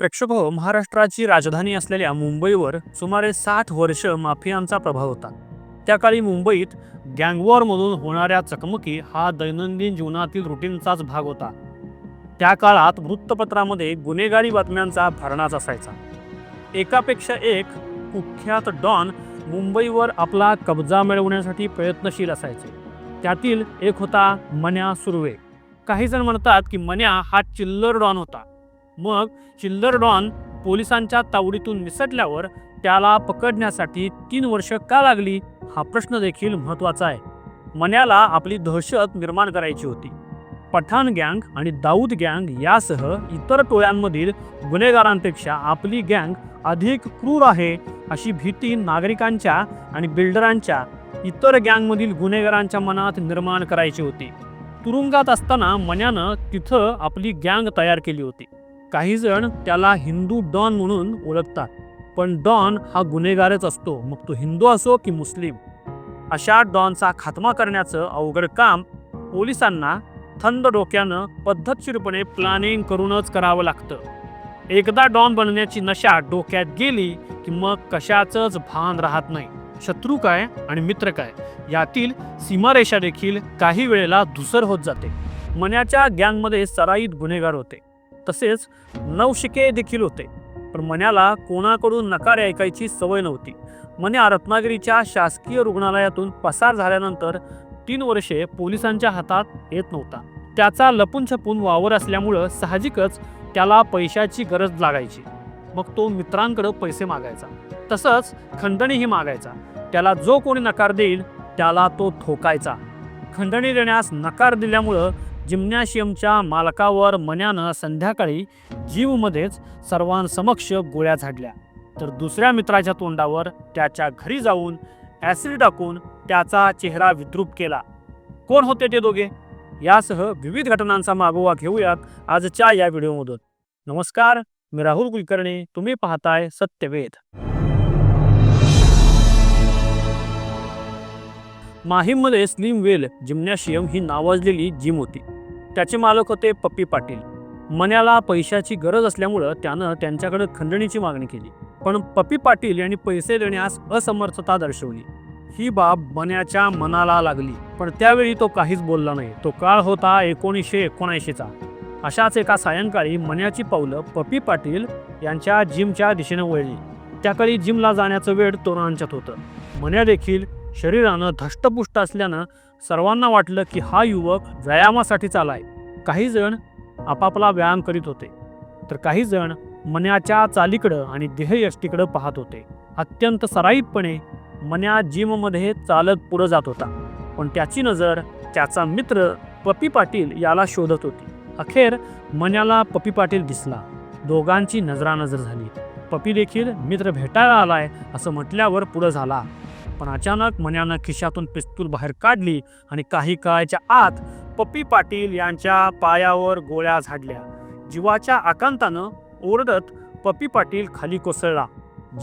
प्रेक्षक हो, महाराष्ट्राची राजधानी असलेल्या मुंबईवर सुमारे साठ वर्ष माफियांचा प्रभाव होता. त्या काळी मुंबईत गँगवॉरमधून होणाऱ्या चकमकी हा दैनंदिन जीवनातील रुटीनचाच भाग होता. त्या काळात वृत्तपत्रामध्ये गुन्हेगारी बातम्यांचा भरणाच असायचा. एकापेक्षा एक कुख्यात डॉन मुंबईवर आपला कब्जा मिळवण्यासाठी प्रयत्नशील असायचे. त्यातील एक होता मन्या सुर्वे. काही जण म्हणतात की मन्या हा चिल्लर डॉन होता. मग चिल्लर डॉन पोलिसांच्या तावडीतून निसटल्यावर त्याला पकडण्यासाठी तीन वर्ष का लागली हा प्रश्न देखील महत्त्वाचा आहे. मन्याला आपली दहशत निर्माण करायची होती. पठाण गँग आणि दाऊद गँग यासह इतर टोळ्यांमधील गुन्हेगारांपेक्षा आपली गँग अधिक क्रूर आहे अशी भीती नागरिकांच्या आणि बिल्डरांच्या इतर गँगमधील गुन्हेगारांच्या मनात निर्माण करायची होती. तुरुंगात असताना मन्यानं तिथं आपली गँग तयार केली होती. काही जण त्याला हिंदू डॉन म्हणून ओळखतात पण डॉन हा गुन्हेगारच असतो. मग तो हिंदू असो की मुस्लिम? अशा डॉनचा खात्मा करण्याचं अवघड काम पोलिसांना थंड डोक्यानं पद्धतशीरपणे प्लॅनिंग करूनच करावं लागतं. एकदा डॉन बनण्याची नशा डोक्यात गेली की मग कशाचंच भान राहत नाही. शत्रू काय आणि मित्र काय? यातील सीमारेषा देखील काही वेळेला धुसर होत जाते. मन्याच्या गँगमध्ये सराईत गुन्हेगार होते. तसेच नवशिके देखील होते. पण मन्याला कोणाकडून नकार ऐकायची सवय नव्हती. मन्या रत्नागिरीच्या शासकीय रुग्णालयातून पसार झाल्यानंतर तीन वर्षे पोलिसांच्या हातात येत नव्हता. त्याचा लपून छपून वावर असल्यामुळं साहजिकच त्याला पैशाची गरज लागायची. मग तो मित्रांकडं पैसे मागायचा. तसंच खंडणीही मागायचा. त्याला जो कोणी नकार देईल त्याला तो ठोकायचा. खंडणी देण्यास नकार दिल्यामुळं जिम्नॅशियमच्या मालकावर मन्यानं संध्याकाळी जीवमध्येच सर्वांसमक्ष गोळ्या झाडल्या. तर दुसऱ्या मित्राच्या तोंडावर त्याच्या घरी जाऊन ॲसिड टाकून त्याचा चेहरा विद्रूप केला. कोण होते ते दोघे? यासह विविध घटनांचा मागोवा घेऊयात आजच्या या व्हिडिओमधून. नमस्कार मी राहुल कुलकर्णी. तुम्ही पाहताय सत्यवेद माहीममध्ये स्लिम वेल जिम्नॅशियम ही नावाजलेली जिम होती. त्याचे मालक होते पप्पी पाटील. मन्याला पैशाची गरज असल्यामुळं त्यानं त्यांच्याकडे खंडणीची मागणी केली. पण पप्पी पाटील यांनी पैसे देण्यास असमर्थता दर्शवली. ही बाब मन्याच्या मनाला लागली. पण त्यावेळी तो काहीच बोलला नाही. तो काळ होता एकोणीसशे एकोणऐंशीचा अशाच एका सायंकाळी मन्याची पावलं पप्पी पाटील यांच्या जिमच्या दिशेने वळली. त्याकाळी जिमला जाण्याचं वेळ तोरणांच्यात होतं. मन्या देखील शरीरानं धष्टपुष्ट असल्यानं सर्वांना वाटलं की हा युवक व्यायामासाठीच आलाय काही जण आपापला व्यायाम करीत होते. तर काही जण मन्याच्या चालीकडं आणि देहयष्टीकडं पाहत होते. अत्यंत सराईतपणे मन्या जिममध्ये चालत पुढं जात होता. पण त्याची नजर त्याचा मित्र पपी पाटील याला शोधत होती. अखेर मन्याला पपी पाटील दिसला. दोघांची नजरानजर झाली. पपी देखील मित्र भेटायला आलाय असं म्हटल्यावर पुढं झाला. पण अचानक मन्यानं खिशातून पिस्तूल बाहेर काढली आणि काही काळाच्या आत पप्पी पाटील यांच्या पायावर गोळ्या झाडल्या. जीवाच्या आकांतानं ओरडत पप्पी पाटील खाली कोसळला.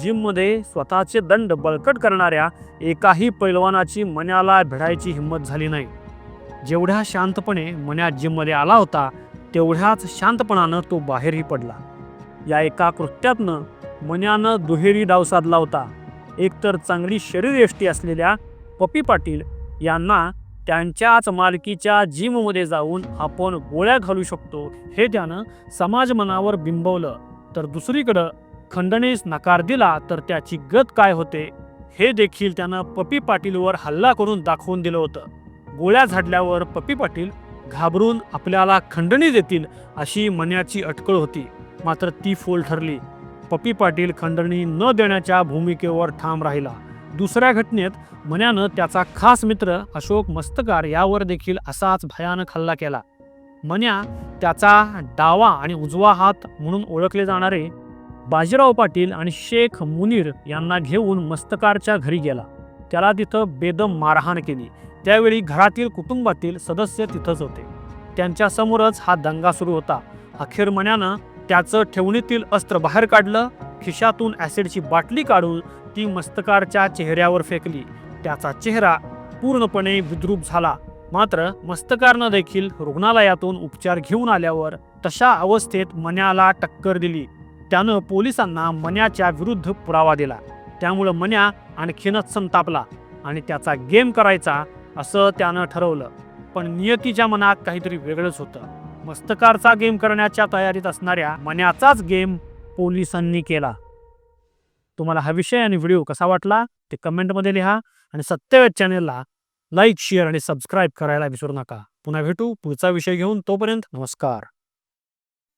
जिममध्ये स्वतःचे दंड बळकट करणाऱ्या एकाही पैलवानाची मन्याला भिडायची हिंमत झाली नाही. जेवढ्या शांतपणे मन्या जिममध्ये आला होता तेवढ्याच शांतपणानं तो बाहेरही पडला. या एका कृत्यातनं मन्यानं दुहेरी डाव साधला होता. एकतर चांगली शरीरयष्टी असलेल्या पपी पाटील यांना त्यांच्याच मालकीच्या जिममध्ये जाऊन आपण गोळ्या घालू शकतो हे त्यानं समाज मनावर बिंबवलं. तर दुसरीकडं खंडणीस नकार दिला तर त्याची गत काय होते हे देखील त्यानं पपी पाटीलवर हल्ला करून दाखवून दिलं होतं. गोळ्या झाडल्यावर पपी पाटील घाबरून आपल्याला खंडणी देतील अशी मन्याची अटकळ होती. मात्र ती फोल ठरली. पपी पाटील खंडणी न देण्याच्या भूमिकेवर ठाम राहिला. दुसऱ्या घटनेत मन्यानं त्याचा खास मित्र अशोक मस्तकार यावर देखील असाच भयानक हल्ला केला. मन्या त्याचा डावा आणि उजवा हात म्हणून ओळखले जाणारे बाजीराव पाटील आणि शेख मुनीर यांना घेऊन मस्तकारच्या घरी गेला. त्याला तिथं बेदम मारहाण केली. त्यावेळी घरातील कुटुंबातील सदस्य तिथंच होते. त्यांच्यासमोरच हा दंगा सुरू होता. अखेर मन्यानं त्याचं ठेवणीतील अस्त्र बाहेर काढलं खिशातून ॲसिडची बाटली काढून ती मस्तकारच्या चेहऱ्यावर फेकली. त्याचा चेहरा पूर्णपणे विद्रूप झाला. मात्र मस्तकारनं देखील रुग्णालयातून उपचार घेऊन आल्यावर तशा अवस्थेत मन्याला टक्कर दिली. त्यानं पोलिसांना मन्याच्या विरुद्ध पुरावा दिला. त्यामुळं मन्या आणखीनच संतापला आणि त्याचा गेम करायचा असं त्यानं ठरवलं. पण नियतीच्या मनात काहीतरी वेगळंच होतं. मस्तकारचा गेम करण्याच्या तयारीत असणाऱ्या मन्याचाच गेम पोलिसांनी केला. तुम्हाला हा विषय आणि व्हिडिओ कसा वाटला ते कमेंटमध्ये लिहा आणि सत्यवेद चॅनेलला लाईक शेअर आणि सबस्क्राईब करायला विसरू नका. पुन्हा भेटू पुढचा विषय घेऊन तोपर्यंत नमस्कार.